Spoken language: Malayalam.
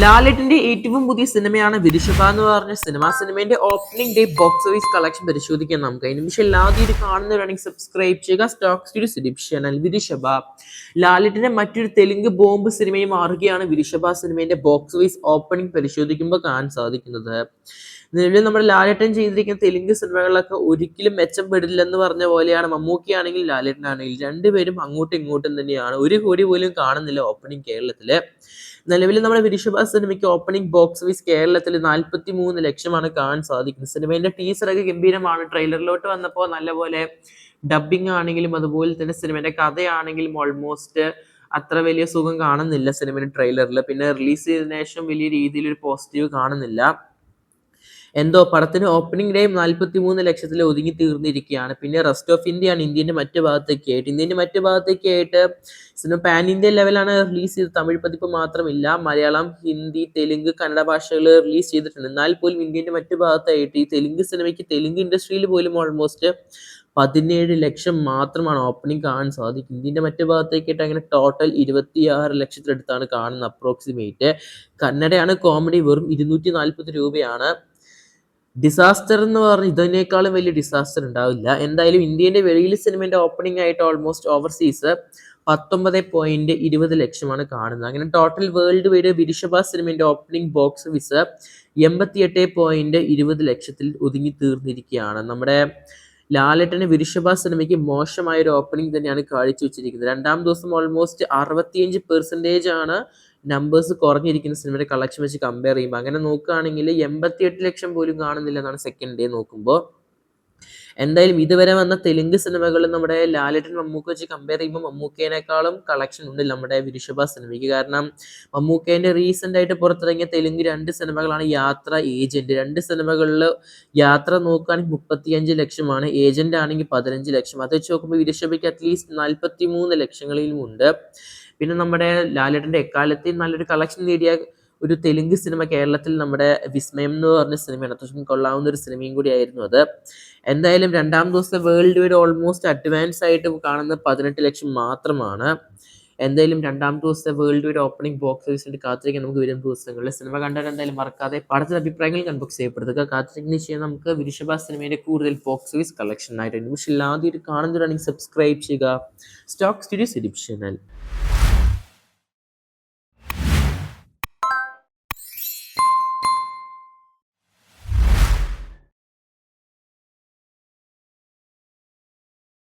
ലാലേട്ടിന്റെ ഏറ്റവും പുതിയ സിനിമയാണ് വിരിശുഭ എന്ന് പറഞ്ഞ സിനിമ. സിനിമയുടെ opening day box office collection പരിശോധിക്കാൻ നമുക്ക്. അതിന് പക്ഷേ ആദ്യം കാണുന്നവരാണെങ്കിൽ സബ്സ്ക്രൈബ് ചെയ്യുക. സ്റ്റോക്ക് സ്റ്റുഡിയോ സിലിപ് ചാനൽ വിരിശഭ ലാലേട്ടിന്റെ മറ്റൊരു തെലുങ്ക് ബോംബ് സിനിമയും മാറുകയാണ് വിരിശഭ സിനിമയുടെ ബോക്സ് ഓഫീസ് ഓപ്പണിംഗ് പരിശോധിക്കുമ്പോൾ കാണാൻ സാധിക്കുന്നത്. നിലവിൽ നമ്മുടെ ലാലേട്ടൻ ചെയ്തിരിക്കുന്ന തെലുങ്ക് സിനിമകളിലൊക്കെ ഒരിക്കലും മെച്ചപ്പെടില്ലെന്ന് പറഞ്ഞ പോലെയാണ് മമ്മൂക്കിയാണെങ്കിൽ ലാലേട്ടനാണെങ്കിൽ. രണ്ടുപേരും അങ്ങോട്ടും ഇങ്ങോട്ടും തന്നെയാണ്. ഒരു കോടി പോലും കാണുന്നില്ല ഓപ്പണിംഗ് കേരളത്തിൽ. നിലവിൽ നമ്മുടെ വിരിഷഭ സിനിമയ്ക്ക് ഓപ്പണിംഗ് ബോക്സ് ഓഫീസ് കേരളത്തിൽ നാൽപ്പത്തി മൂന്ന് ലക്ഷമാണ് കാണാൻ സാധിക്കുന്നത്. സിനിമയുടെ ടീസറൊക്കെ ഗംഭീരമാണ്. ട്രെയിലറിലോട്ട് വന്നപ്പോൾ നല്ലപോലെ ഡബിങ് ആണെങ്കിലും അതുപോലെ തന്നെ സിനിമയുടെ കഥയാണെങ്കിലും ഓൾമോസ്റ്റ് അത്ര വലിയ സുഖം കാണുന്നില്ല സിനിമയുടെ ട്രെയിലറിൽ പിന്നെ റിലീസ് ചെയ്തതിനു ശേഷം വലിയ രീതിയിൽ ഒരു പോസിറ്റീവ് കാണുന്നില്ല. എന്തോ പടത്തിന് ഓപ്പണിംഗ് ഡേ നാൽപ്പത്തി മൂന്ന് ലക്ഷത്തിൽ ഒതുങ്ങി തീർന്നിരിക്കുകയാണ്. പിന്നെ റെസ്റ്റ് ഓഫ് ഇന്ത്യ ആണ് ഇന്ത്യന്റെ മറ്റു ഭാഗത്തേക്ക് ആയിട്ട് ഇന്ത്യന്റെ മറ്റു ഭാഗത്തേക്ക് ആയിട്ട് സിനിമ പാൻ ഇന്ത്യ ലെവലാണ് റിലീസ് ചെയ്തത്. തമിഴ് പതിപ്പ് മാത്രമില്ല. മലയാളം ഹിന്ദി തെലുങ്ക് കന്നഡ ഭാഷകൾ റിലീസ് ചെയ്തിട്ടുണ്ട്. എന്നാൽ പോലും ഇന്ത്യന്റെ മറ്റു ഭാഗത്തായിട്ട് ഈ തെലുങ്ക് സിനിമയ്ക്ക് തെലുങ്ക് ഇൻഡസ്ട്രിയിൽ പോലും ഓൾമോസ്റ്റ് പതിനേഴ് ലക്ഷം മാത്രമാണ് ഓപ്പണിംഗ് കാണാൻ സാധിക്കും ഇന്ത്യന്റെ മറ്റു ഭാഗത്തേക്കിട്ട് അങ്ങനെ ടോട്ടൽ ഇരുപത്തിയാറ് ലക്ഷത്തിനടുത്താണ് കാണുന്നത് അപ്രോക്സിമേറ്റ് കന്നഡയാണ് കോമഡി വെറും ഇരുന്നൂറ്റി നാൽപ്പത് രൂപയാണ്. ഡിസാസ്റ്റർ എന്ന് പറഞ്ഞാൽ ഇതിനേക്കാളും വലിയ ഡിസാസ്റ്റർ ഉണ്ടാവില്ല. എന്തായാലും ഇന്ത്യന്റെ വെളിയിൽ സിനിമയുടെ ഓപ്പണിംഗ് ആയിട്ട് ഓൾമോസ്റ്റ് ഓവർസീസ് പത്തൊമ്പത് പോയിന്റ് ഇരുപത് ലക്ഷമാണ് കാണുന്നത്. അങ്ങനെ ടോട്ടൽ വേൾഡ് വൈഡ് വിരിഷഭ സിനിമയുടെ ഓപ്പണിംഗ് ബോക്സ് ഓഫീസ് എൺപത്തിയെട്ട് പോയിന്റ് ഇരുപത് ലക്ഷത്തിൽ ഒതുങ്ങി തീർന്നിരിക്കുകയാണ്. നമ്മുടെ ലാലേട്ടന് വിരുഷഭ സിനിമയ്ക്ക് മോശമായ ഒരു ഓപ്പണിംഗ് തന്നെയാണ് കാഴ്ചവെച്ചിരിക്കുന്നത്. രണ്ടാം ദിവസം ഓൾമോസ്റ്റ് അറുപത്തിയഞ്ച് പെർസെന്റേജ് ആണ് നമ്പേഴ്സ് കുറഞ്ഞിരിക്കുന്ന സിനിമയുടെ കളക്ഷൻ വെച്ച് കമ്പയർ ചെയ്യുമ്പോൾ. അങ്ങനെ നോക്കുകയാണെങ്കിൽ എൺപത്തി എട്ട് ലക്ഷം പോലും കാണുന്നില്ല എന്നാണ് സെക്കൻഡ് ഡേ നോക്കുമ്പോൾ. എന്തായാലും ഇതുവരെ വന്ന തെലുങ്ക് സിനിമകൾ നമ്മുടെ ലാലേട്ടൻ മമ്മൂക്ക വെച്ച് കമ്പയർ ചെയ്യുമ്പോൾ മമ്മൂക്കേനേക്കാളും കളക്ഷൻ ഉണ്ട് നമ്മുടെ വിരുഷഭ സിനിമയ്ക്ക്. കാരണം മമ്മൂക്കേന്റെ റീസെന്റ് ആയിട്ട് പുറത്തിറങ്ങിയ തെലുങ്ക് രണ്ട് സിനിമകളാണ് യാത്ര ഏജന്റ് രണ്ട് സിനിമകളിൽ യാത്ര നോക്കുകയാണെങ്കിൽ മുപ്പത്തിയഞ്ച് ലക്ഷമാണ്. ഏജന്റ് ആണെങ്കിൽ പതിനഞ്ച് ലക്ഷം. അത് വെച്ച് നോക്കുമ്പോൾ വിരുഷഭയ്ക്ക് അറ്റ്ലീസ്റ്റ് നാൽപ്പത്തി മൂന്ന് ലക്ഷങ്ങളിലും ഉണ്ട്. പിന്നെ നമ്മുടെ ലാലേട്ടന്റെ എക്കാലത്തെയും നല്ലൊരു കളക്ഷൻ നേടിയ ഒരു തെലുങ്ക് സിനിമ കേരളത്തിൽ നമ്മുടെ വിസ്മയം എന്ന് പറഞ്ഞ സിനിമയാണ്. അത്യാവശ്യം കൊള്ളാവുന്ന ഒരു സിനിമയും കൂടിയായിരുന്നു അത്. എന്തായാലും രണ്ടാം ദിവസത്തെ വേൾഡ് വൈഡ് ഓൾമോസ്റ്റ് അഡ്വാൻസ് ആയിട്ട് കാണുന്ന പതിനെട്ട് ലക്ഷം മാത്രമാണ്. എന്തായാലും രണ്ടാം ദിവസത്തെ വേൾഡ് വൈഡ് ഓപ്പണിംഗ് ബോക്സ് ഓഫീസിന്റെ കാത്തിരിക്കാൻ നമുക്ക് വരും ദിവസങ്ങളിൽ. സിനിമ കണ്ടാൽ എന്തായാലും മറക്കാതെ പടത്തിന്റെ അഭിപ്രായങ്ങൾ കൺബോക്സ് ചെയ്യപ്പെടുത്തുക കാത്തിരിക്കുന്ന ശേഷം നമുക്ക് വിരിഷഭ സിനിമയുടെ കൂടുതൽ ബോക്സ് ഓഫീസ് കളക്ഷൻ ആയിട്ട്. ഇല്ലാതെ ആദ്യം കാണുന്നവരാണെങ്കിൽ സബ്സ്ക്രൈബ് ചെയ്യുക. Stock studio സിഡിപ് channel